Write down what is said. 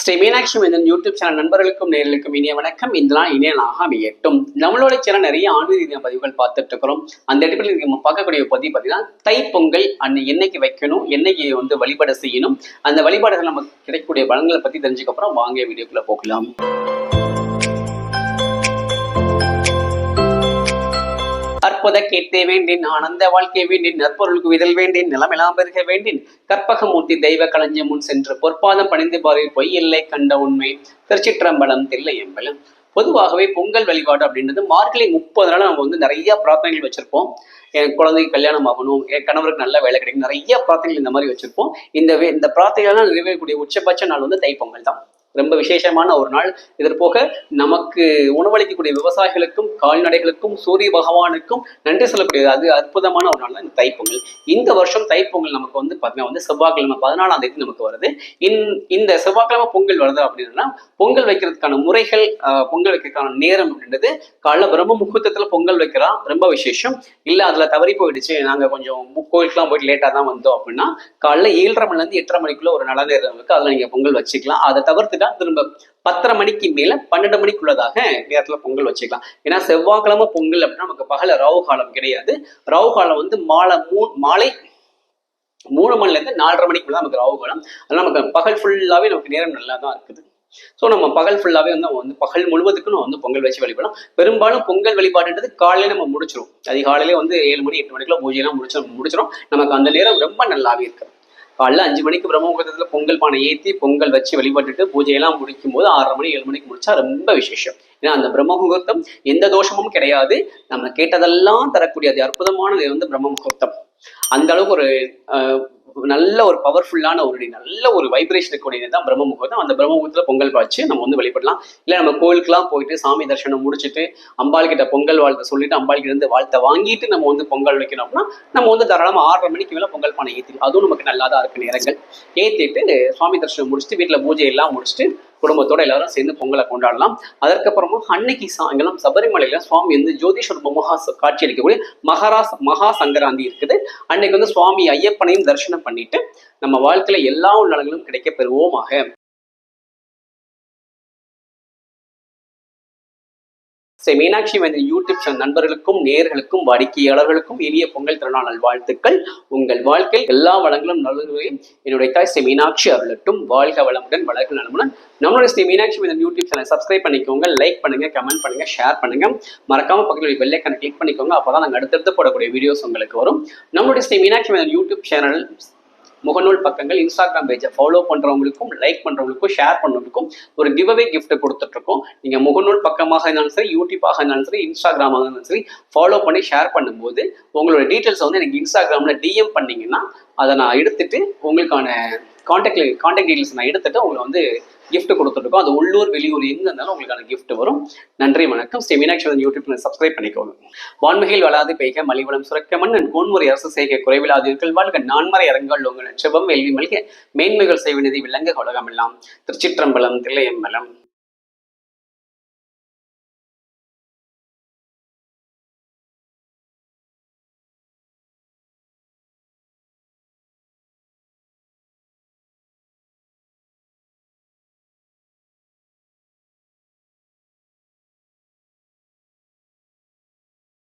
ஸ்ரீ மீனாட்சி மேதன் YouTube channel நண்பர்களுக்கும் நேர்களுக்கும் இனிய வணக்கம். இந்த நாள் இனிய நாளாக அமையட்டும். நம்மளோட சேனல் நிறைய ஆன்மீக ரீதியான பதிவுகள் பார்த்துட்டு இருக்கிறோம். அந்த இடத்துல நம்ம பார்க்கக்கூடிய பதிவு பார்த்தீங்கன்னா தைப்பொங்கல் அன்னை என்னைக்கு வைக்கணும் என்னைக்கு வந்து வழிபாடு செய்யணும் அந்த வழிபாடுகள் நமக்கு கிடைக்கக்கூடிய பலன்களை பத்தி தெரிஞ்சுக்கப்புறம் வாங்க வீடியோக்குள்ள போகலாம். அற்புத கேட்டே வேண்டின் ஆனந்த வாழ்க்கை வேண்டின் நற்பொருளுக்கு விதல் வேண்டின் நிலமெலாம் பெருக வேண்டின் கற்பகமூர்த்தி தெய்வ களஞ்சியம் முன் சென்று பொற்பாதம் பணிந்து பாரில் பொய் இல்லை கண்ட உண்மை திருச்சிற்றம்பலம் தில்லை எம்பலம். பொதுவாகவே பொங்கல் வழிபாடு அப்படின்றது மார்கழி முப்பது நாள் நம்ம வந்து நிறைய பிரார்த்தனைகள் வச்சிருப்போம். என் குழந்தைக்கு கல்யாணம் ஆகணும் என் கணவருக்கு நல்ல வேலை கிடைக்கும் நிறைய பிரார்த்தனைகள் இந்த மாதிரி வச்சிருப்போம். இந்த இந்த பிரார்த்தனைகள்லாம் நிறைவேறக்கூடிய உச்சபட்ச நாள் வந்து தைப்பொங்கல் தான். ரொம்ப விசேஷமான ஒரு நாள். இதற்போக நமக்கு உணவளிக்கக்கூடிய விவசாயிகளுக்கும் கால்நடைகளுக்கும் சூரிய பகவானுக்கும் நன்றி சொல்லக்கூடியது. அது அற்புதமான ஒரு நாள் தான் இந்த தைப்பொங்கல். இந்த வருஷம் தைப்பொங்கல் நமக்கு வந்து பார்த்தீங்கன்னா வந்து செவ்வாய்க்கிழமை பதினாலாம் தேதி நமக்கு வருது. இன் இந்த செவ்வாய்க்கிழமை பொங்கல் வருது அப்படின்னா பொங்கல் வைக்கிறதுக்கான முறைகள் பொங்கல் வைக்கிறதுக்கான நேரம் அப்படின்றது காலைல பிரம்ம முகூர்த்தத்துல பொங்கல் வைக்கிறா ரொம்ப விசேஷம். இல்ல அதுல தவறி போயிடுச்சு நாங்க கொஞ்சம் கோயிலுக்குலாம் போயிட்டு லேட்டாக தான் வந்தோம் அப்படின்னா காலைல ஏழரை மணில இருந்து எட்டரை மணிக்குள்ள ஒரு நல்ல நேரம் இருக்குது அதுல நீங்க பொங்கல் வச்சுக்கலாம். அதை தவிர்த்து வச்சுட்டா திரும்ப பத்தரை மணிக்கு மேல பன்னெண்டு மணிக்குள்ளதாக நேரத்துல பொங்கல் வச்சுக்கலாம். ஏன்னா செவ்வாய்க்கிழமை பொங்கல் அப்படின்னா நமக்கு பகல ராவு காலம் கிடையாது. ராவு காலம் வந்து மாலை மூ மாலை மூணு மணில இருந்து நாலரை மணிக்குள்ள நமக்கு ராவு காலம். அதனால நமக்கு பகல் ஃபுல்லாவே நமக்கு நேரம் நல்லா தான் இருக்குது. ஸோ நம்ம பகல் ஃபுல்லாவே வந்து வந்து பகல் முழுவதுக்கும் நம்ம வந்து பொங்கல் வச்சு வழிபடலாம். பெரும்பாலும் பொங்கல் வழிபாடுன்றது காலையில நம்ம முடிச்சிரும். அதிகாலையிலே வந்து ஏழு மணி எட்டு மணிக்குள்ள பூஜையெல்லாம் முடிச்சு முடிச்சிடும் நமக்கு அந்த நேரம் ரொம்ப நல்லாவே இருக்கு காலைல அஞ்சு மணிக்கு பிரம்ம பொங்கல் பானை ஏற்றி பொங்கல் வச்சு வழிபட்டுட்டு பூஜையெல்லாம் முடிக்கும் போது ஆறரை மணி ஏழு மணிக்கு முடிச்சா ரொம்ப விசேஷம். ஏன்னா அந்த பிரம்ம முகூர்த்தம் எந்த தோஷமும் கிடையாது. நம்ம கேட்டதெல்லாம் தரக்கூடியது அற்புதமானது வந்து பிரம்ம முகூர்த்தம் அந்த அளவுக்கு ஒரு அஹ், நல்ல ஒரு பவர்ஃபுல்லான ஒரு நல்ல ஒரு வைப்ரேஷன் இருக்கக்கூடிய தான் பிரம்ம முகூர்த்தம் அந்த பிரம்ம முகூர்த்தத்தில் பொங்கல் வச்சு நம்ம வந்து வழிபடலாம் இல்லை நம்ம கோயிலுக்குலாம் போயிட்டு சாமி தரிசனம் முடிச்சுட்டு அம்பாள் கிட்ட பொங்கல் வாழ்த்தை சொல்லிட்டு அம்பாள் கிட்ட இருந்து வாழ்த்தை வாங்கிட்டு நம்ம வந்து பொங்கல் வைக்கணும் அப்படின்னா நம்ம வந்து தாராளமாக ஆறரை மணிக்கு மேலே பொங்கல் பானை ஏற்றி அதுவும் நமக்கு நல்லா தான் இருக்கு நேரங்கள். ஏற்றிட்டு சுவாமி தரிசனம் முடிச்சுட்டு வீட்டில் பூஜை எல்லாம் முடிச்சுட்டு குடும்பத்தோட எல்லாரும் சேர்ந்து பொங்கலை கொண்டாடலாம். அதற்கப்புறமா அன்னைக்கு சாயங்காலம் சபரிமலையில சுவாமி வந்து ஜோதிஷர் மகா காட்சி அளிக்கக்கூடிய மகாராச மகா சங்கராந்தி இருக்குது. அன்னைக்கு வந்து சுவாமி ஐயப்பனையும் தரிசனம் பண்ணிட்டு நம்ம வாழ்க்கையில எல்லா நலங்களும் கிடைக்க பெறுவோமாக ஸ்ரீ மீனாட்சி வந்து யூடியூப் சேனல் நண்பர்களுக்கும் நேர்களுக்கும் வாடிக்கையாளர்களுக்கும் இனிய பொங்கல் திருநாள் நல்வாழ்த்துக்கள் உங்கள் வாழ்க்கை எல்லா வளங்களும் நலன்களையும் என்னுடைய தாய் ஸ்ரீ மீனாட்சி அருளட்டும். வாழ்க வளமுடன் வளர்க்க நலமுடன். நம்மளுடைய ஸ்ரீ மீனாட்சி மீதன் யூடியூப் சேனல் சப்ஸ்கிரைப் பண்ணிக்கோங்க லைக் பண்ணுங்க கமெண்ட் பண்ணுங்க ஷேர் பண்ணுங்க. மறக்காம பக்கத்தில் வெள்ளைக்கான கிளிக் பண்ணிக்கோங்க அப்பதான் நாங்கள் அடுத்தடுத்து போடக்கூடிய வீடியோஸ் உங்களுக்கு வரும். நம்மளுடைய ஸ்ரீ மீனாட்சி மீதன் யூடியூப் சேனல் முகநூல் பக்கங்கள் இன்ஸ்டாகிராம் பேஜை ஃபாலோ பண்ணுறவங்களுக்கும் லைக் பண்ணுறவங்களுக்கும் ஷேர் பண்ணுறவங்களுக்கும் ஒரு கிவ்அவே கிஃப்ட் கொடுத்துட்ருக்கோம். நீங்கள் முகநூல் பக்கமாக இருந்தாலும் சரி யூடியூப்பாக இருந்தாலும் சரி இன்ஸ்டாகிராமாக இருந்தாலும் சரி ஃபாலோ பண்ணி ஷேர் பண்ணும்போது உங்களோட டீட்டெயில்ஸை வந்து எனக்கு இன்ஸ்டாகிராமில் டிஎம் பண்ணிங்கன்னா அதை நான் எடுத்துட்டு உங்களுக்கான கான்டாக்ட் கான்டாக்ட் டீட்டெயில்ஸ் நான் எடுத்துட்டு உங்களை வந்து கிஃப்ட் கொடுத்துருக்கோம் அது உள்ளூர் வெளியூர் எங்க இருந்தாலும் உங்களுக்கான கிஃப்ட் வரும். நன்றி வணக்கம். ஸ்ரீ மீனாட்சி யூடியூப்ல சப்ஸ்கிரைப் பண்ணிக்கோங்க. வான்மிகையில் வளாது பெய்க மலிவளம் சுரக்க மன்னன். கோன்முறை அரசு செய்க குறைவிலாதீர்கள் வாழ்க. நான்மறை அரங்கள் உங்கள் நட்சபம் வெல்வி மல்க. மேன்மைகள் செய்வினதி விளங்க உலகமெல்லாம் திருச்சிற்றம்பலம் தில்லையம்பலம்.